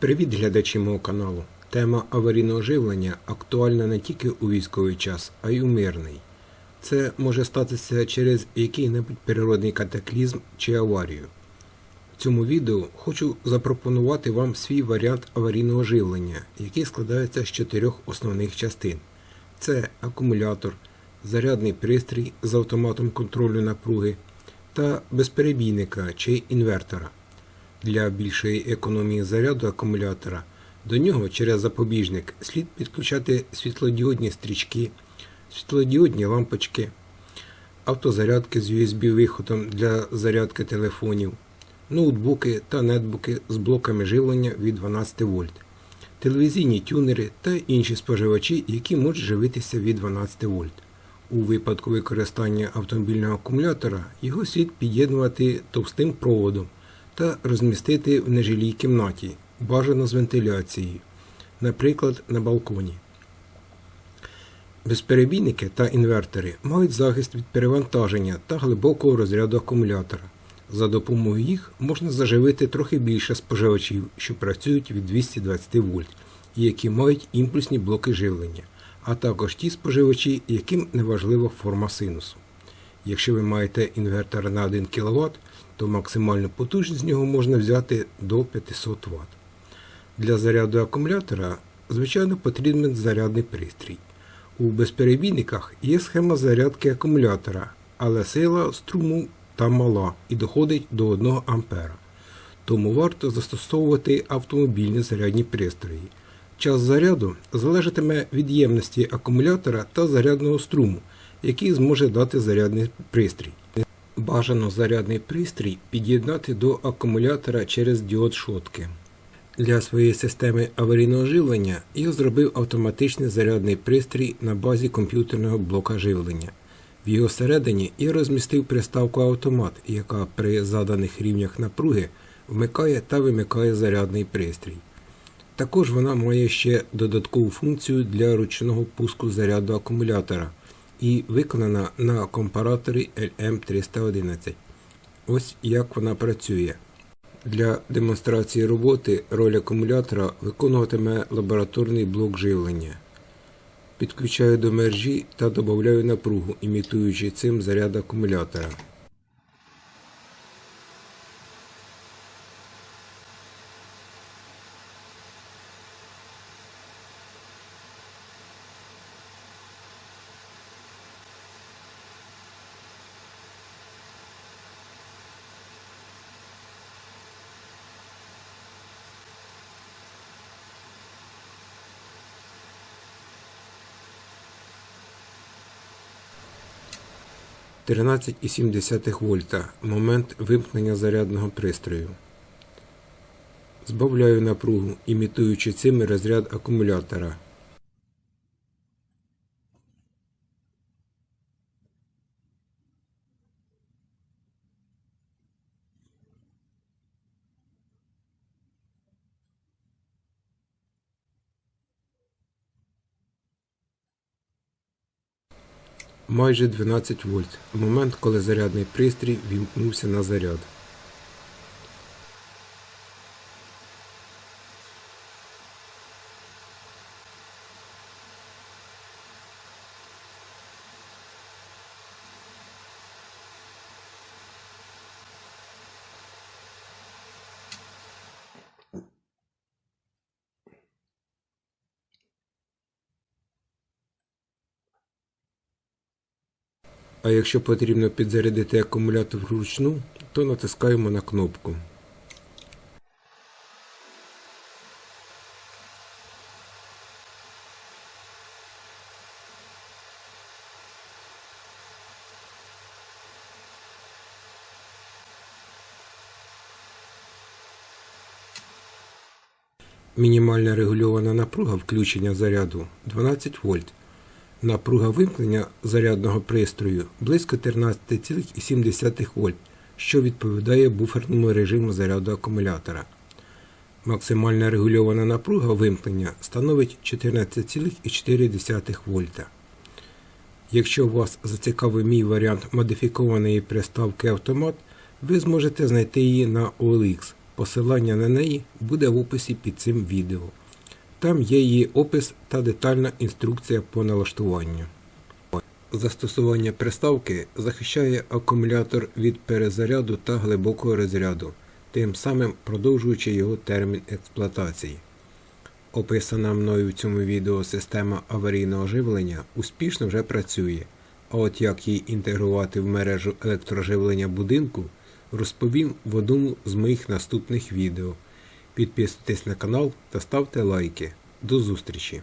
Привіт глядачі мого каналу. Тема аварійного живлення актуальна не тільки у військовий час, а й у мирний. Це може статися через який-небудь природний катаклізм чи аварію. В цьому відео хочу запропонувати вам свій варіант аварійного живлення, який складається з чотирьох основних частин: це акумулятор, зарядний пристрій з автоматом контролю напруги та безперебійника чи інвертора. Для більшої економії заряду акумулятора до нього через запобіжник слід підключати світлодіодні стрічки, світлодіодні лампочки, автозарядки з USB-виходом для зарядки телефонів, ноутбуки та нетбуки з блоками живлення від 12 вольт, телевізійні тюнери та інші споживачі, які можуть живитися від 12 вольт. У випадку використання автомобільного акумулятора його слід під'єднувати товстим проводом та розмістити в нежилій кімнаті, бажано з вентиляцією, наприклад, на балконі. Безперебійники та інвертори мають захист від перевантаження та глибокого розряду акумулятора. За допомогою їх можна заживити трохи більше споживачів, що працюють від 220 вольт і які мають імпульсні блоки живлення, а також ті споживачі, яким неважлива форма синусу. Якщо ви маєте інвертор на 1 кВт, то максимальну потужність з нього можна взяти до 500 Вт. Для заряду акумулятора, звичайно, потрібен зарядний пристрій. У безперебійниках є схема зарядки акумулятора, але сила струму там мала і доходить до 1 А. Тому варто застосовувати автомобільні зарядні пристрої. Час заряду залежатиме від ємності акумулятора та зарядного струму, який зможе дати зарядний пристрій. Бажано зарядний пристрій під'єднати до акумулятора через діод шотки. Для своєї системи аварійного живлення я зробив автоматичний зарядний пристрій на базі комп'ютерного блока живлення. В його середині я розмістив приставку автомат, яка при заданих рівнях напруги вмикає та вимикає зарядний пристрій. Також вона має ще додаткову функцію для ручного пуску заряду акумулятора і виконана на компараторі LM311. Ось як вона працює. Для демонстрації роботи роль акумулятора виконуватиме лабораторний блок живлення. Підключаю до мережі та додаю напругу, імітуючи цим заряд акумулятора. – 13,7 вольта. Момент вимкнення зарядного пристрою. Збавляю напругу, імітуючи цим розряд акумулятора. Майже 12 вольт. в Момент, коли зарядний пристрій вімкнувся на заряд. А якщо потрібно підзарядити акумулятор вручну, то натискаємо на кнопку. Мінімальна регульована напруга включення заряду 12 вольт. Напруга вимкнення зарядного пристрою близько 13,7 вольт, що відповідає буферному режиму заряду акумулятора. Максимальна регульована напруга вимкнення становить 14,4 вольта. Якщо вас зацікавив мій варіант модифікованої приставки автомат, ви зможете знайти її на OLX. Посилання на неї буде в описі під цим відео. Там є її опис та детальна інструкція по налаштуванню. Застосування приставки захищає акумулятор від перезаряду та глибокого розряду, тим самим продовжуючи його термін експлуатації. Описана мною в цьому відео система аварійного живлення успішно вже працює, а от як її інтегрувати в мережу електроживлення будинку, розповім в одному з моїх наступних відео. Підписуйтесь на канал та ставте лайки. До зустрічі!